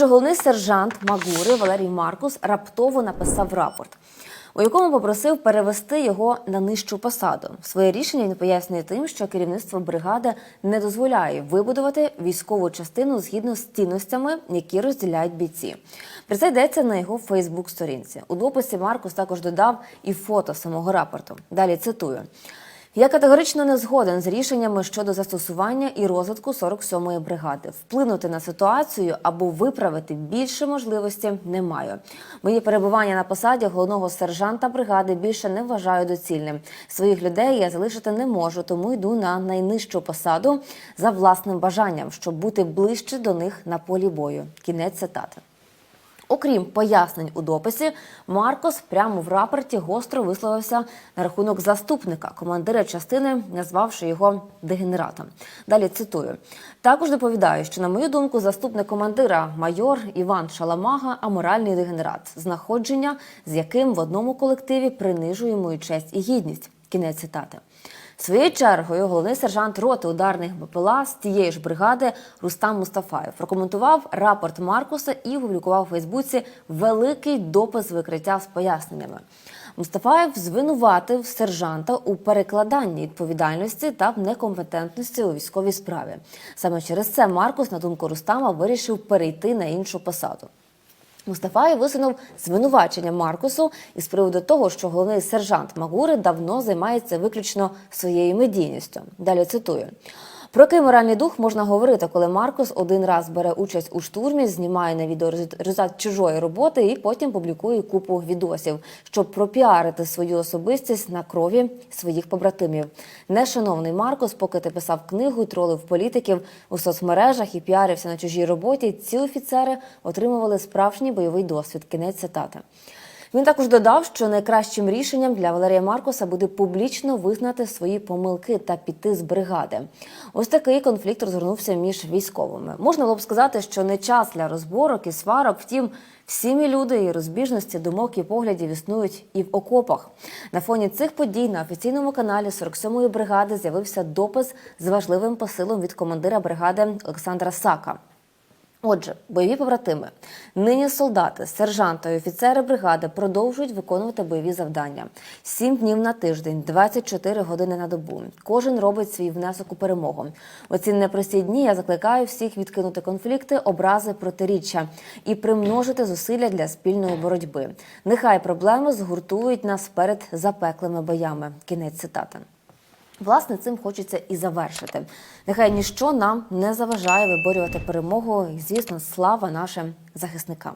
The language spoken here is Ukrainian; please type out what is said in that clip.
Головний сержант Магури Валерій Маркус раптово написав рапорт, у якому попросив перевести його на нижчу посаду. Своє рішення він пояснює тим, що керівництво бригади не дозволяє вибудувати військову частину згідно з цінностями, які розділяють бійці. Про це йдеться на його Фейсбук-сторінці. У дописі Маркус також додав і фото самого рапорту. Далі цитую. Я категорично не згоден з рішеннями щодо застосування і розвитку 47-ї бригади. Вплинути на ситуацію або виправити більше можливості не маю. Моє перебування на посаді головного сержанта бригади більше не вважаю доцільним. Своїх людей я залишити не можу, тому йду на найнижчу посаду за власним бажанням, щоб бути ближче до них на полі бою. Кінець цитати. Окрім пояснень у дописі, Маркос прямо в рапорті гостро висловився на рахунок заступника командира частини, назвавши його дегенератом. Далі цитую: також доповідаю, що на мою думку, заступник командира майор Іван Шаламага аморальний дегенерат, знаходження з яким в одному колективі принижує мою честь і гідність. Кінець цитати. Своєю чергою головний сержант роти ударних БПЛА з тієї ж бригади Рустам Мустафаєв прокоментував рапорт Маркуса і опублікував у Фейсбуці великий допис викриття з поясненнями. Мустафаєв звинуватив сержанта у перекладанні відповідальності та в некомпетентності у військовій справі. Саме через це Маркус, на думку Рустама, вирішив перейти на іншу посаду. Мустафаєв висунув звинувачення Маркусу із приводу того, що головний сержант Магури давно займається виключно своєю медійністю. Далі цитую. Про який моральний дух можна говорити, коли Маркус один раз бере участь у штурмі, знімає на відео результат чужої роботи і потім публікує купу відосів, щоб пропіарити свою особистість на крові своїх побратимів. Нешановний Маркус, поки ти писав книгу, тролив політиків у соцмережах і піарився на чужій роботі. Ці офіцери отримували справжній бойовий досвід. Кінець цитати. Він також додав, що найкращим рішенням для Валерія Маркоса буде публічно визнати свої помилки та піти з бригади. Ось такий конфлікт розгорнувся між військовими. Можна було б сказати, що не час для розборок і сварок. Втім, всі ми люди і розбіжності думок і поглядів існують і в окопах. На фоні цих подій на офіційному каналі 47-ї бригади з'явився допис з важливим посилом від командира бригади Олександра Сака. Отже, бойові побратими, нині солдати, сержанти і офіцери бригади продовжують виконувати бойові завдання. Сім днів на тиждень, 24 години на добу. Кожен робить свій внесок у перемогу. У ці непрості дні я закликаю всіх відкинути конфлікти, образи, протиріччя і примножити зусилля для спільної боротьби. Нехай проблеми згуртують нас перед запеклими боями. Кінець цитати. Власне, цим хочеться і завершити. Нехай ніщо нам не заважає виборювати перемогу, і звісно, слава нашим захисникам.